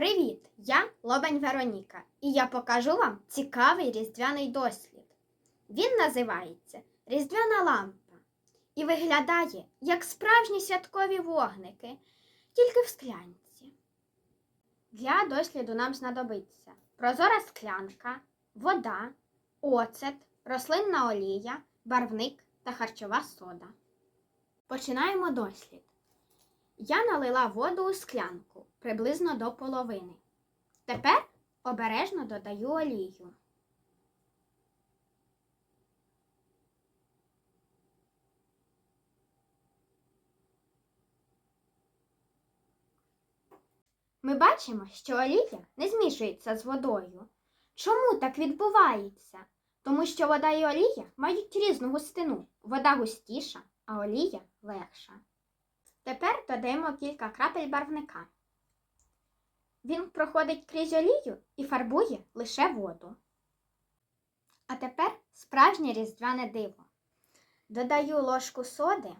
Привіт! Я Лобань Вероніка, і я покажу вам цікавий різдвяний дослід. Він називається Різдвяна лампа і виглядає як справжні святкові вогники, тільки в склянці. Для досліду нам знадобиться прозора склянка, вода, оцет, рослинна олія, барвник та харчова сода. Починаємо дослід. Я налила воду у склянку приблизно до половини. Тепер обережно додаю олію. Ми бачимо, що олія не змішується з водою. Чому так відбувається? Тому що вода і олія мають різну густину. Вода густіша, а олія легша. Тепер додаємо кілька крапель барвника. Він проходить крізь олію і фарбує лише воду. А тепер справжнє різдвяне диво. Додаю ложку соди.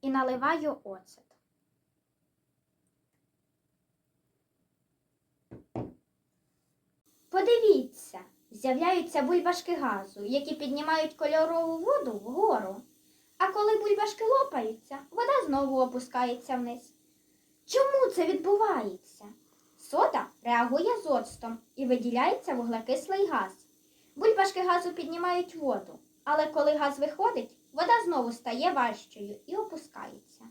І наливаю оцет. Подивіться, з'являються бульбашки газу, які піднімають кольорову воду вгору. А коли бульбашки лопаються, вода знову опускається вниз. Чому це відбувається? Сода реагує з оцтом і виділяється вуглекислий газ. Бульбашки газу піднімають воду, але коли газ виходить, вода знову стає важчою і опускається.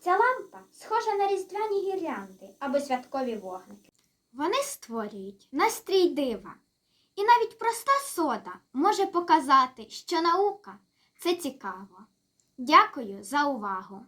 Ця лампа схожа на різдвяні гірлянди або святкові вогники. Вони створюють настрій дива. І навіть проста сода може показати, що наука це цікаво. Дякую за увагу!